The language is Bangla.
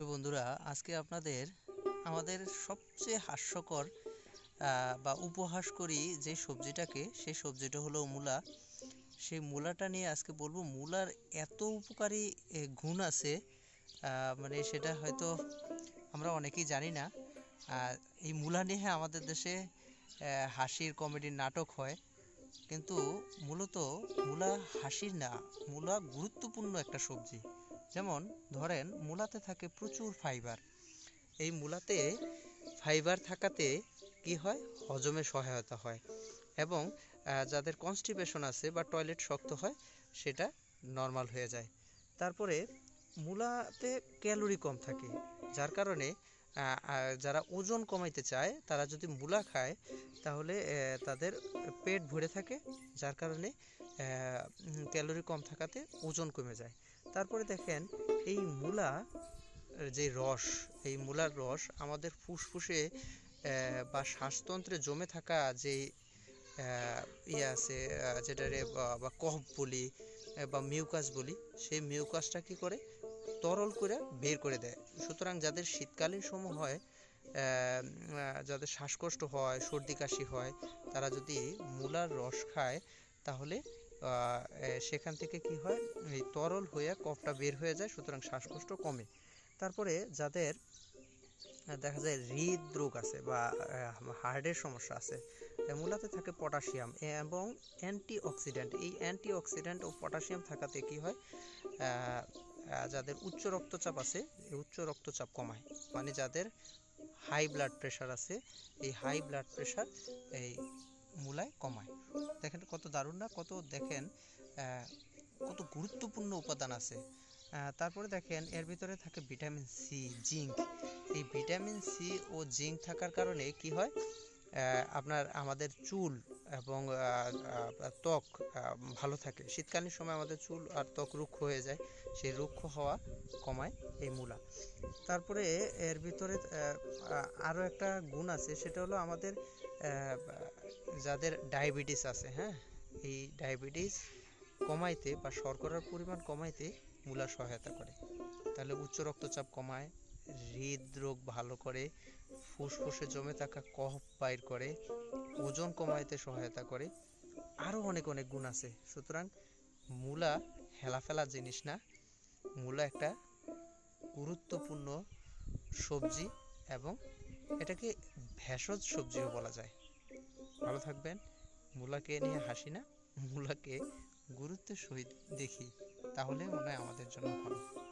বন্ধুরা, আজকে আপনাদের আমাদের সবচেয়ে হাস্যকর বা উপহাস করি যে সবজিটাকে, সেই সবজিটা হলো মূলা। সেই মূলাটা নিয়ে আজকে বলব, মূলার এত উপকারী গুণ আছে মানে সেটা হয়তো আমরা অনেকেই জানি না। এই মূলা নিয়ে আমাদের দেশে হাসির কমেডির নাটক হয়। কিন্তু মূলত মূলা হাসির না, মূলা গুরুত্বপূর্ণ একটা সবজি। যেমন ধরেন মূলাতে থাকে প্রচুর ফাইবার। এই মূলাতে ফাইবার থাকাতে কি হয়? হজমে সহায়তা হয় এবং যাদের কনস্টিপেশন আছে বা টয়লেট শক্ত হয়, সেটা নর্মাল হয়ে যায়। তারপরে মূলাতে ক্যালোরি কম থাকে, যার কারণে যারা ওজন কমাইতে চায়, তারা যদি মূলা খায়, তাহলে তাদের পেট ভরে থাকে, যার কারণে ক্যালোরি কম থাকাতে ওজন কমে যায়। তারপরে দেখেন, এই মূলা, যে রস, এই মূলার রস আমাদের ফুসফুসে বা শ্বাসতন্ত্রে জমে থাকা যে ইয়ে আছে যেটারে বা- কফ বলি বা মিউকাস বলি, সেই মিউকাসটা কি করে? তরল করে বের করে দেয়। সুতরাং যাদের শীতকালীন সময় হয় যাদের শ্বাসকষ্ট হয়, সর্দি কাশি হয়, তারা যদি মূলার রস খায়, তাহলে সেখান থেকে কি হয়? এই তরল হয়ে কফটা বের হয়ে যায়, সুতরাং শ্বাসকষ্ট কমে। তারপরে যাদের, দেখা যায় হৃদরোগ আছে বা হার্টের সমস্যা আছে মূলাতে থাকে পটাশিয়াম এবং অ্যান্টিঅক্সিডেন্ট। এই অ্যান্টিঅক্সিডেন্ট ও পটাশিয়াম থাকাতে কি হয়? যাদের উচ্চ রক্তচাপ আছে উচ্চ রক্তচাপ কমায়। মানে যাদের হাই ব্লাড প্রেশার আছে, এই হাই ব্লাড প্রেশার এই মূলায় কমায়। দারুণ না? কত দেখেন কত গুরুত্বপূর্ণ উপাদান আছে। তারপরে দেখেন এর ভিতরে থাকে ভিটামিন সি জিঙ্ক। এই ভিটামিন সি ও জিঙ্ক থাকার কারণে কি হয়? আপনার আমাদের চুল এবং ত্বক ভালো থাকে। শীতকালীন সময় আমাদের চুল আর ত্বক রুক্ষ হয়ে যায়। সেই রুক্ষ হওয়া কমায় এই মূলা। তারপরে এর ভিতরে আহ, আ- আরও একটা গুণ আছে সেটা হলো আমাদের যাদের ডায়াবেটিস আছে হ্যাঁ? এই ডায়াবেটিস কমাইতে বা শর্করার পরিমাণ কমাইতে মূলা সহায়তা করে। তাহলে উচ্চ রক্তচাপ কমায়, হৃদরোগ ভালো করে, ফুসফুসে জমে থাকা কফ বাইর করে, ওজন কমাইতে সহায়তা করে আরও অনেক অনেক গুণ আছে। সুতরাং মূলা হেলাফেলা জিনিস না, মূলা একটা গুরুত্বপূর্ণ সবজি এবং এটাকে ভেষজ সবজিও বলা যায়। ভালো থাকবেন। মূলাকে নিয়ে হাসি না? মুলাকে গুরুত্বের সহিত দেখি তাহলে মনে হয় আমাদের জন্য ভালো।